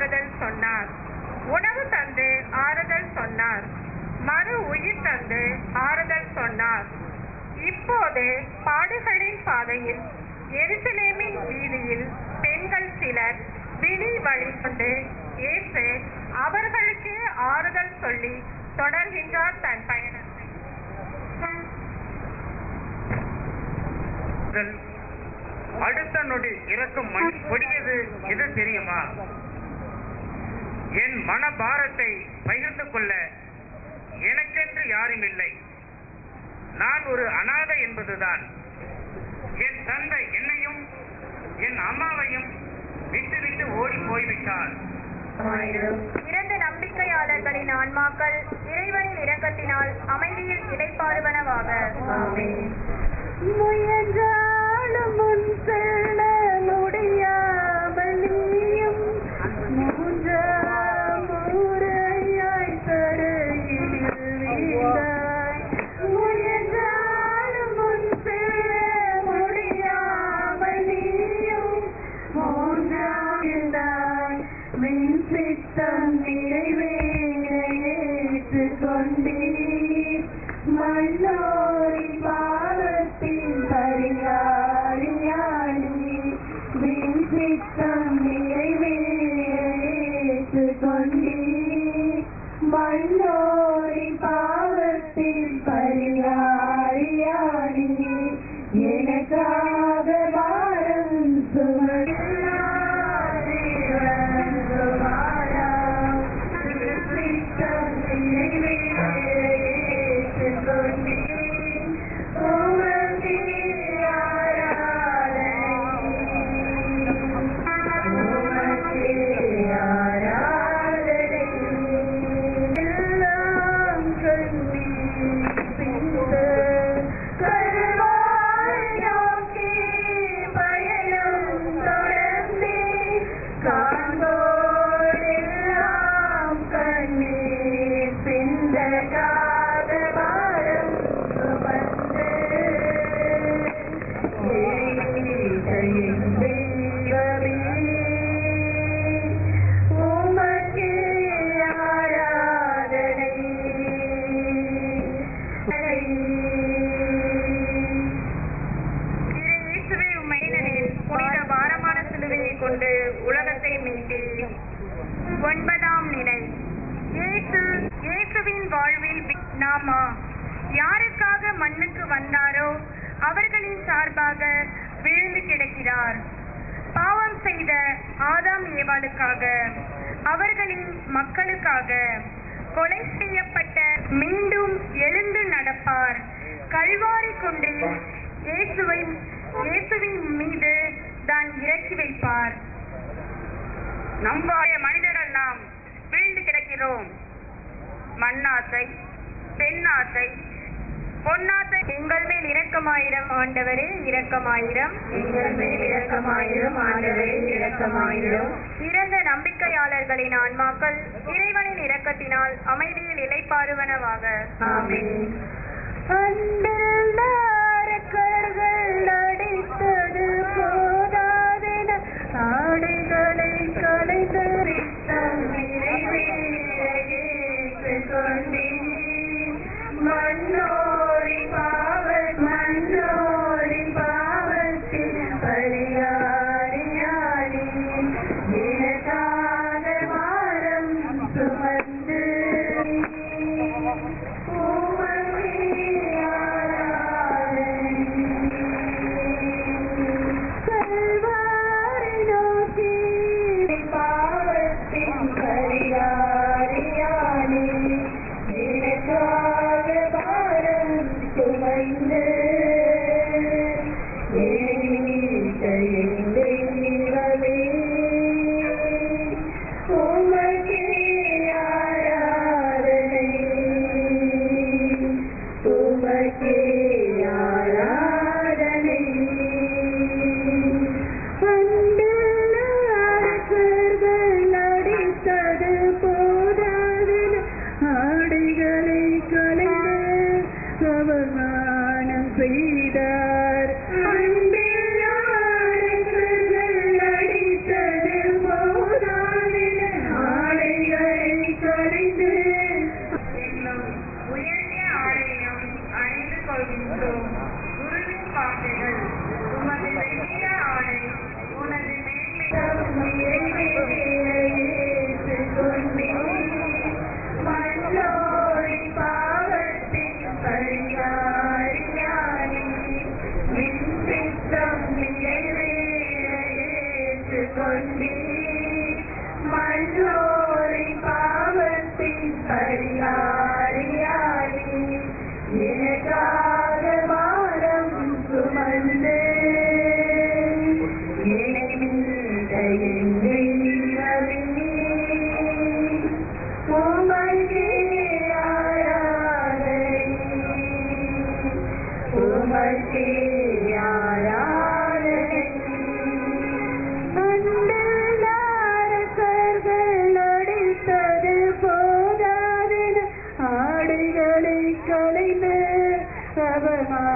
ஆறுதல் சொன்னார். உணவு தந்து ஆறுதல் சொன்னார். மறு உயிர் தந்து ஆறுதல் சொன்னார். இப்போது பாடுகளின் பாதையில் எருசலேமின் வீதியில் பெண்கள் சிலர் விழி வழி கொண்டு அவர்களுக்கே ஆறுதல் சொல்லி தொடர்கின்றார் தன் பயணத்தை. அடுத்த நொடி இறக்கும் மண் கொடியது எது தெரியுமா? என் மனபாரத்தை பகிர்ந்து கொள்ள எனக்கென்று யாரும் இல்லை. நான் ஒரு அனாதை என்பதுதான். என் தந்தை என்னையும் என் அம்மாவையும் விட்டுவிட்டு ஓடி போய்விட்டார். இரண்டு நம்பிக்கையாளர்களின் ஆன்மாக்கள் இறைவனின் இரக்கத்தினால் அமைதியில் இடைப்பாடுவனவாக முயன்றாலும் முன் செல்ல சித்தம் நிறைவேற கொண்டு உலகத்தை மீட்டீர் ஒன்பதாம் நிலை. இயேசு இயேசுவின் வாழ்வில் நாமா யாருக்காக மண்ணுக்கு வந்தாரோ அவர்களின் சார்பாக விழுந்து கிடக்கிறார். பாவம் செய்த ஆதாம் ஏவாளுக்காக அவர்களின் மக்களுக்காக கொலை செய்யப்பட்ட மீண்டும் எழுந்து நடப்பார். கல்வாரி கொண்டு இயேசுவின் இயேசுவின் மீது தான் இறக்கி வைப்பார். நம்பாய மனிதர்கள் நாம் வீழ்ந்து கிடக்கிறோம். மண்ணாசை பெண்ணாசை பொன்னாசை. எங்கள் மேல் இரக்கமாயிரம் ஆண்டவரே இரக்கமாயிரம். எங்கள் மேல் இரக்கமாயிரும் ஆண்டவரே இரக்கமாயிரம். இறந்த நம்பிக்கையாளர்களின் ஆன்மாக்கள் இறைவனின் இரக்கத்தினால் அமைதியில் இலைப்பாறுவனவாக ஆமீன். seguir. 对吗？